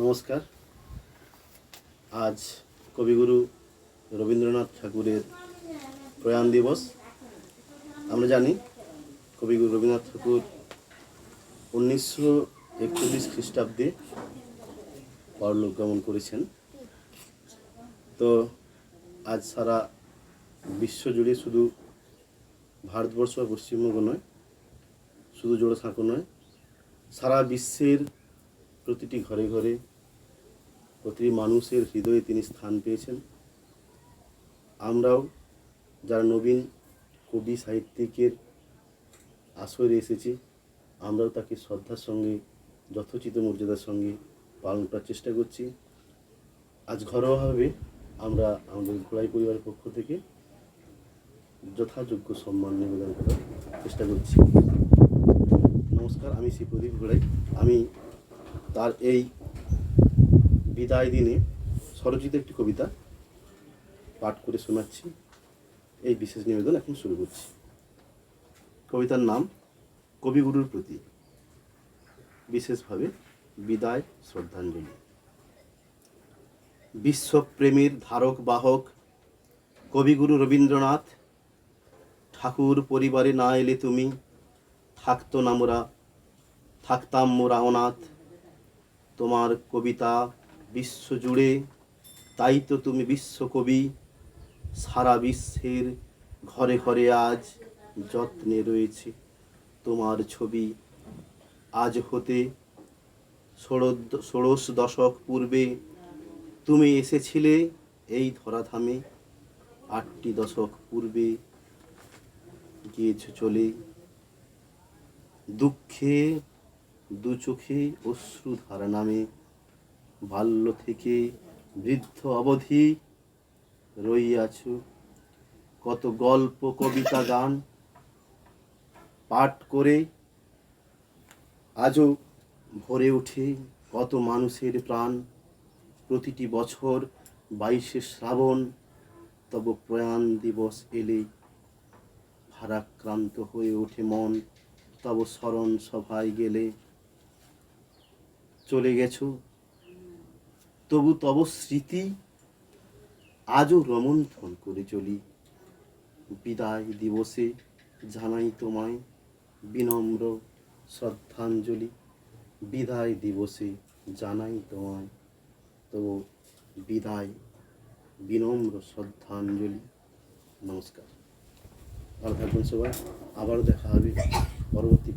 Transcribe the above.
নমস্কার। আজ কবিগুরু রবীন্দ্রনাথ ঠাকুরের প্রয়াণ দিবস। আমরা জানি কবিগুরু রবীন্দ্রনাথ ঠাকুর উনিশশো একচল্লিশ খ্রিস্টাব্দে পরলোক গমন করেছেন। তো আজ সারা বিশ্ব জুড়ে শুধু ভারতবর্ষ বা পশ্চিমবঙ্গ নয়, শুধু জোড়া সাঁকো নয়, সারা বিশ্বের প্রতিটি ঘরে ঘরে প্রতিটি মানুষের হৃদয়ে তিনি স্থান পেয়েছেন। আমরাও যারা নবীন কবি সাহিত্যিকের আশ্রয়ে এসেছি, আমরাও তাকে শ্রদ্ধার সঙ্গে, যথোচিত মর্যাদার সঙ্গে পালন করার চেষ্টা করছি। আজ ঘরোয়াভাবে আমরা আমাদের ঘোড়াই পরিবারের পক্ষ থেকে যথাযোগ্য সম্মান নিবেদন করার চেষ্টা করছি। নমস্কার, আমি শ্রী প্রদীপ ঘোড়াই। আমি তার এই বিদায় দিনে স্বরচিত একটি কবিতা পাঠ করে শোনাচ্ছি। এই বিশেষ নিবেদন এখন শুরু করছি। কবিতার নাম কবিগুরুর প্রতি। বিশেষভাবে বিদায় শ্রদ্ধাঞ্জলি। বিশ্বপ্রেমীর ধারক বাহক কবিগুরু রবীন্দ্রনাথ, ঠাকুর পরিবারে না এলে তুমি থাকতো না মোরা, থাকতাম মোরা অনাথ। তোমার কবিতা বিশ্ব জুড়ে তাই তো তুমি বিশ্বকবি। সারা বিশ্বের ঘরে ঘরে আজ যত্নে রয়েছে তোমার ছবি। আজ হতে ষোড়শ দশক পূর্বে তুমি এসেছিলে এই ধরাধামে। আটটি দশক পূর্বে গিয়েছ চলে। দুঃখে দু চোখে অশ্রুধারা নামে। বাল্য থেকে বৃদ্ধ অবধি রইয়াছ। কত গল্প, কবিতা, গান পাঠ করে আজও ভরে ওঠে কত মানুষের প্রাণ। প্রতিটি বছর বাইশে শ্রাবণ, তব প্রয়াণ দিবস এলে ভারাক্রান্ত হয়ে ওঠে মন, তব স্মরণ সভায় গেলে চলে গেছো। তবু তব স্মৃতি আজও রমন্থন করে চলি। বিদায় দিবসে জানাই তোমায় বিনম্র শ্রদ্ধাঞ্জলি। বিদায় দিবসে জানাই তোমায় তবু বিদায় বিনম্র শ্রদ্ধাঞ্জলি। নমস্কার। ভালো থাকবেন সবাই। আবারও দেখা হবে পরবর্তী